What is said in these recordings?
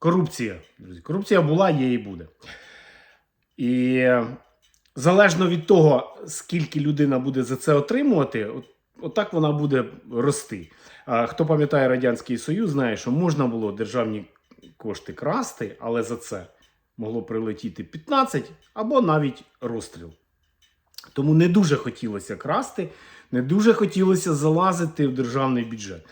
корупція. Друзі, корупція була, є і буде. І е, залежно від того, скільки людина буде за це отримувати, от, отак вона буде рости. А хто пам'ятає Радянський Союз, знає, що можна було державні кошти красти, але за це могло прилетіти 15 або навіть розстріл. Тому не дуже хотілося красти, не дуже хотілося залазити в державний бюджет.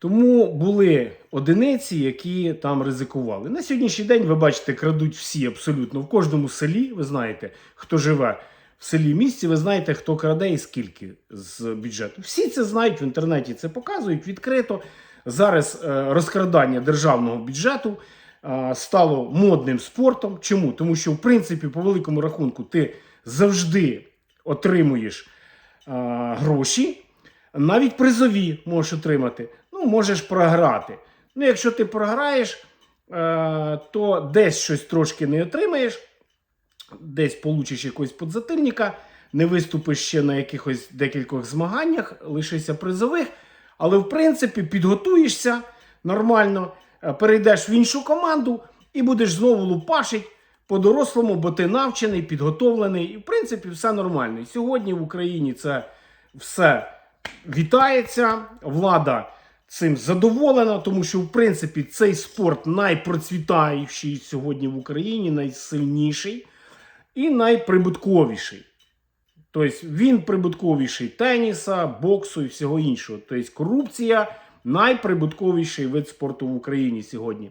Тому були одиниці, які там ризикували. На сьогоднішній день ви бачите, крадуть всі абсолютно в кожному селі. Ви знаєте, хто живе в селі місті, ви знаєте, хто краде і скільки з бюджету. Всі це знають в інтернеті, це показують відкрито. Зараз е, розкрадання державного бюджету е, стало модним спортом. Чому? Тому що, в принципі, по великому рахунку, ти завжди отримуєш е, гроші, навіть призові можеш отримати. Ну, можеш програти. Ну, якщо ти програєш, е, то десь щось трошки не отримаєш, десь получиш якогось подзатильника, не виступиш ще на якихось декількох змаганнях, лишишся призових, але в принципі підготуєшся нормально, е, перейдеш в іншу команду і будеш знову лупашить по-дорослому, бо ти навчений, підготовлений, і в принципі все нормально. І сьогодні в Україні це все вітається. Влада цим задоволена, тому що в принципі цей спорт найпроцвітаючий сьогодні в Україні, найсильніший і найприбутковіший. Тобто він прибутковіший теніса, боксу і всього іншого. Тобто корупція найприбутковіший вид спорту в Україні сьогодні.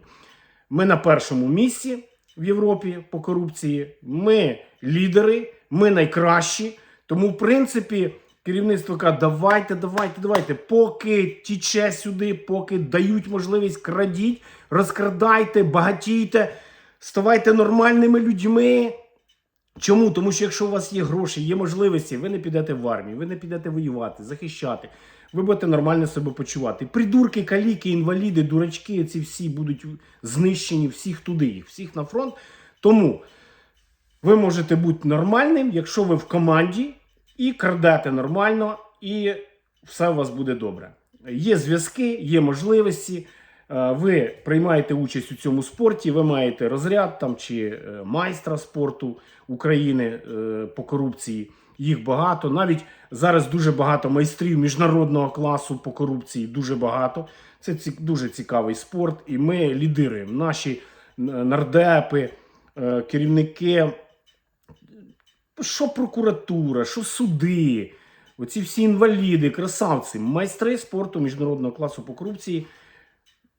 Ми на першому місці в Європі по корупції. Ми лідери, ми найкращі. Тому, в принципі, керівництво каже, давайте, давайте, давайте, поки тіче сюди, поки дають можливість крадіть, розкрадайте, багатійте, ставайте нормальними людьми. Чому? Тому що якщо у вас є гроші, є можливості, ви не підете в армію, ви не підете воювати, захищати, ви будете нормально себе почувати. Придурки, каліки, інваліди, дурачки, ці всі будуть знищені, всіх туди, їх, всіх на фронт. Тому ви можете бути нормальним, якщо ви в команді і крадете нормально, і все у вас буде добре. Є зв'язки, є можливості. е, Ви приймаєте участь у цьому спорті, ви маєте розряд там чи е, майстра спорту України е, по корупції. Їх багато. Навіть зараз дуже багато майстрів міжнародного класу по корупції. Дуже багато. Це дуже цікавий спорт. І ми лідируємо. Наші нардепи, керівники що прокуратура, що суди, оці всі інваліди, красавці, майстри спорту міжнародного класу по корупції.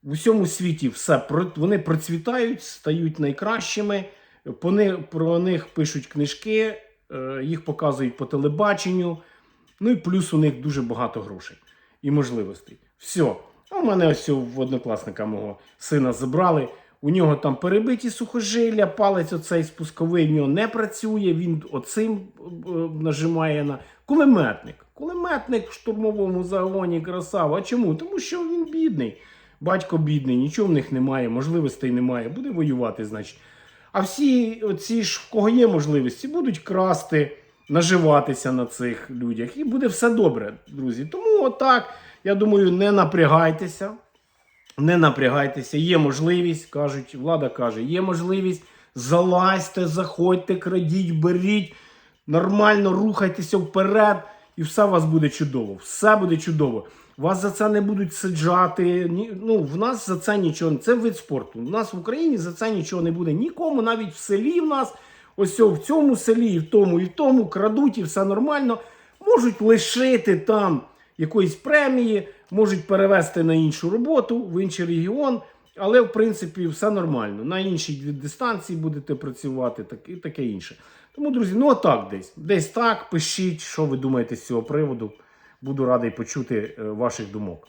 В усьому світі все вони процвітають, стають найкращими. Про них пишуть книжки, е, їх показують по телебаченню. Ну і плюс у них дуже багато грошей і можливостей. Все. А у мене ось в однокласника мого сина забрали. У нього там перебиті сухожилля, палець оцей спусковий в нього не працює. Він оцим е, нажимає на кулеметник. Кулеметник в штурмовому загоні красава. А чому? Тому що він бідний. Батько бідний, нічого в них немає, можливостей немає. Буде воювати, значить. А всі оці ж, в кого є можливості, будуть красти, наживатися на цих людях. І буде все добре, друзі. Тому отак, я думаю, не напрягайтеся. Не напрягайтеся, є можливість, кажуть, влада каже, є можливість, залазьте, заходьте, крадіть, беріть, нормально рухайтеся вперед, і все у вас буде чудово. Все буде чудово. Вас за це не будуть саджати. Ну, в нас за це нічого. Це вид спорту. У нас в Україні за це нічого не буде. Нікому, навіть в селі в нас, ось в цьому селі, і в тому, і в тому крадуть, і все нормально. Можуть лишити там якоїсь премії, можуть перевести на іншу роботу, в інший регіон. Але в принципі все нормально. На іншій дистанції будете працювати, так і таке інше. Тому, друзі, ну отак десь. Десь так. Пишіть, що ви думаєте з цього приводу. Буду радий почути е, ваших думок.